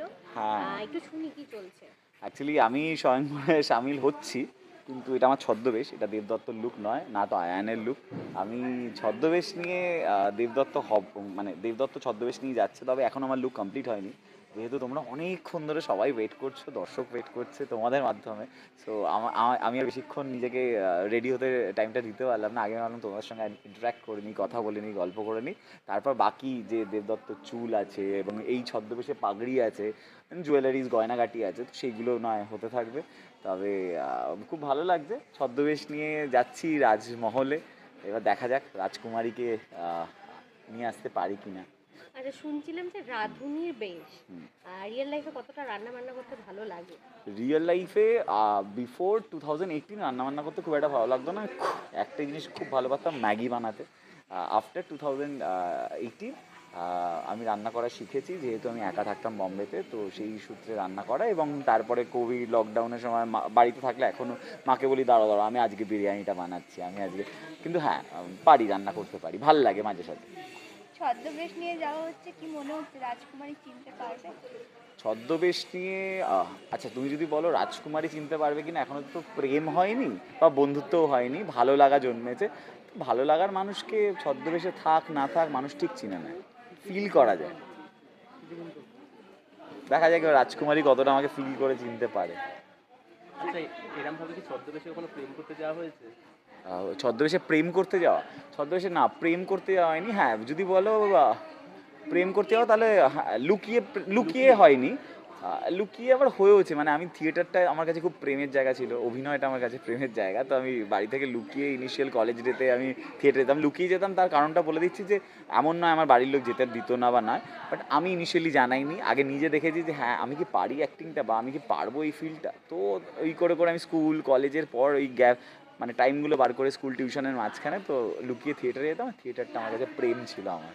এসছো হ্যাঁ। একটু শুনি কি চলছে। অ্যাকচুয়ালি আমি স্বয়ংবরে সামিল হচ্ছি কিন্তু এটা আমার ছদ্মবেশ এটা দেবদত্তর লুক নয় না তো আয়ানের লুক আমি ছদ্মবেশ নিয়ে দেবদত্ত হব মানে দেবদত্ত ছদ্মবেশ নিয়ে যাচ্ছে তবে এখন আমার লুক কমপ্লিট হয়নি। যেহেতু তোমরা অনেকক্ষণ ধরে সবাই ওয়েট করছ, দর্শক ওয়েট করছে তোমাদের মাধ্যমে সো আমি আর বেশিক্ষণ নিজেকে রেডি হতে টাইমটা দিতে পারলাম না। আগে ভাবলাম তোমাদের সঙ্গে ইন্টারাক্ট করে নিই, কথা বলে নিই, গল্প করে নিই। তারপর বাকি যে দেবদত্ত চুল আছে এবং এই ছদ্মবেশে পাগড়ি আছে জুয়েলারিজ গয়নাগাটি আছে, তো সেইগুলো নয়, হতে থাকবে। তবে খুব ভালো লাগছে। ছদ্মবেশ নিয়ে যাচ্ছি রাজমহলে। এবার দেখা যাক রাজকুমারীকে নিয়ে আসতে পারি কিনা। আচ্ছা শুনছিলাম যে রাধুনির বেশ রিয়েল লাইফে কতটা রান্না বান্না করতে ভালো লাগে? রিয়েল লাইফে বিফোর টু থাউজেন্ড এইটিন রান্নাবান্না করতে খুব একটা ভালো লাগতো না। একটা জিনিস খুব ভালো পারতাম ম্যাগি বানাতে। আফটার টু থাউজেন্ড এইটিন আমি রান্না করা শিখেছি যেহেতু আমি একা থাকতাম বম্বেতে তো সেই সূত্রে রান্না করা এবং তারপরে কোভিড লকডাউনের সময় বাড়িতে থাকলে এখনও মাকে বলি দাঁড়ো দাঁড়ো আমি আজকে বিরিয়ানিটা বানাচ্ছি আমি আজকে কিন্তু হ্যাঁ পারি রান্না করতে পারি ভালো লাগে মাঝে সাথে ছদ্মবেশ নিয়ে যাওয়া হচ্ছে, কি মনে হচ্ছে রাজকুমারী চিনতে পারবে? ছদ্মবেশ নিয়ে আচ্ছা তুমি যদি বলো রাজকুমারী চিনতে পারবে কিনা, এখনও তো প্রেম হয়নি বা বন্ধুত্বও হয়নি, ভালো লাগা জন্মেছে। ভালো লাগার মানুষকে ছদ্মবেশে থাক, না থাক, মানুষ ঠিক চিনে নেয় ফিল করা যায়। দেখা যায় রাজকুমারী কতটা আমাকে ফিল করে চিনতে পারে। আচ্ছা ছদ্মবেশে প্রেম করতে যাওয়া হয়েছে? ছদ্মবেশে প্রেম করতে যাওয়া? ছদ্মবেশে না প্রেম করতে যাওয়া হয়নি। হ্যাঁ যদি বলো প্রেম করতে যাওয়া তাহলে হ্যাঁ, লুকিয়ে লুকিয়ে হয়নি। লুকিয়ে আবার হয়েওছে। মানে আমি থিয়েটারটা আমার কাছে খুব প্রেমের জায়গা ছিল, অভিনয়টা আমার কাছে প্রেমের জায়গা। তো আমি বাড়ি থেকে লুকিয়ে ইনিশিয়াল কলেজ ডেতে আমি থিয়েটারে যেতাম। লুকিয়ে যেতাম তার কারণটা বলে দিচ্ছি যে, এমন নয় আমার বাড়ির লোক যেতে দিত না বা নয় বাট আমি ইনিশিয়ালি জানাইনি। আগে নিজে দেখেছি যে হ্যাঁ আমি কি পারি অ্যাক্টিংটা বা আমি কি পারব এই ফিল্ডটা তো ওই করে করে আমি স্কুল কলেজের পর ওই গ্যাপ মানে টাইমগুলো বার করে স্কুল টিউশনের মাঝখানে তো লুকিয়ে থিয়েটারে যেতাম। থিয়েটারটা আমার কাছে প্রেম ছিল আমার।